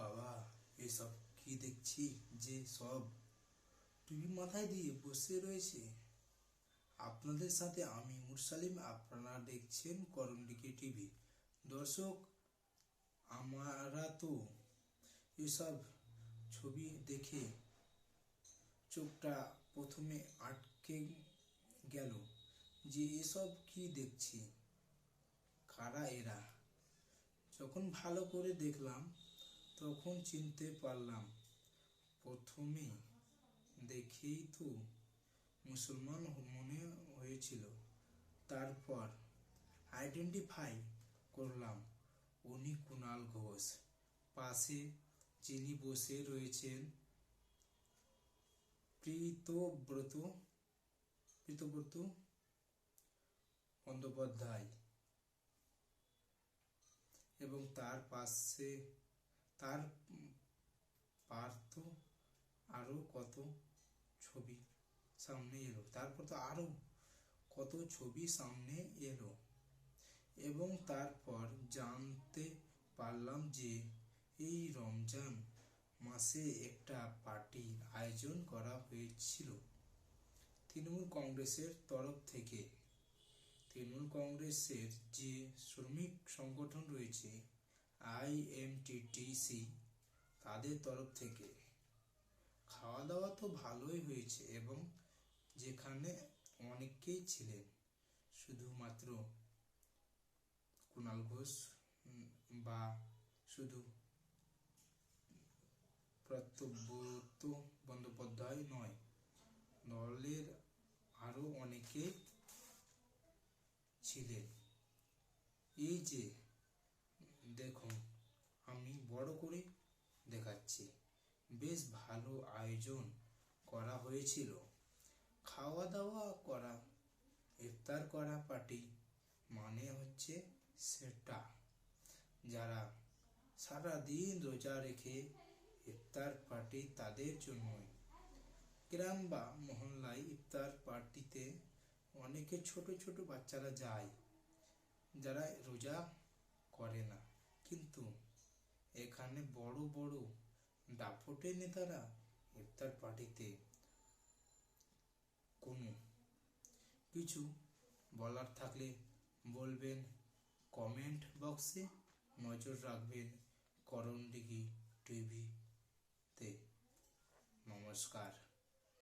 বাবা, এসব কি দেখছি যে সব? টিভি মাথায় দিয়ে বসে রয়েছে। আপনাদের সাথে আমি মুরসালিম, আপনারা দেখছেন করণডিকে টিভি। দর্শক, আমরা তো এসব ছবি দেখে চোখটা প্রথমে আটকে গেল যে এসব কি দেখছি। কারা এরা? যখন ভালো করে দেখলাম তখন চিনতে পারলাম, প্রথমে দেখেই তো মুসলমান মনে হয়েছিল। তারপর আইডেন্টিফাই করলাম, উনি কুণাল ঘোষ। পাশে যিনি বসে রয়েছেন, প্রীতব্রত প্রীতব্রত বন্দ্যোপাধ্যায়। এবং তার পাশে তার পার্থ আরও কত ছবি সামনে এলো? তারপর তো আরও কত ছবি সামনে এলো? এবং তারপর জানতে পারলাম যে এই রমজান মাসে একটা পার্টির আয়োজন করা হয়েছিল তৃণমূল কংগ্রেসের তরফ থেকে। তৃণমূল কংগ্রেসের যে শ্রমিক সংগঠন রয়েছে আইএমটিটিসি তাদের তরফ থেকে। খাওয়া দাওয়া তো ভালোই হয়েছে এবং যেখানে অনেকেই ছিলেন, শুধুমাত্র কুণাল ঘোষ বা শুধু প্রত্যব্রত বন্দ্যোপাধ্যায় নয়, দলের আরও অনেকে ছিলেন। এই যে দেখুন আমি বড় করে দেখাচ্ছি। বেশ ভালো আয়োজন করা হয়েছিল। খাওয়া দাওয়া করা, ইফতার করা পার্টি মানে হচ্ছে সেটা। যারা সারা দিন রোজা রেখে ইফতার পার্টি তাদের জন্যই। গ্রাম বা মহল্লায় ইফতার পার্টিতে অনেকে ছোট ছোট বাচ্চারা যায়, যারা রোজা করে না। কিন্তু এখানে বড় বড় দাপটের নেতারা ইফতার পার্টিতে কোনো কিছু বলার থাকলে বলবেন, কমেন্ট বক্সে নজর রাখবেন করণডিগি টিভিতে। নমস্কার।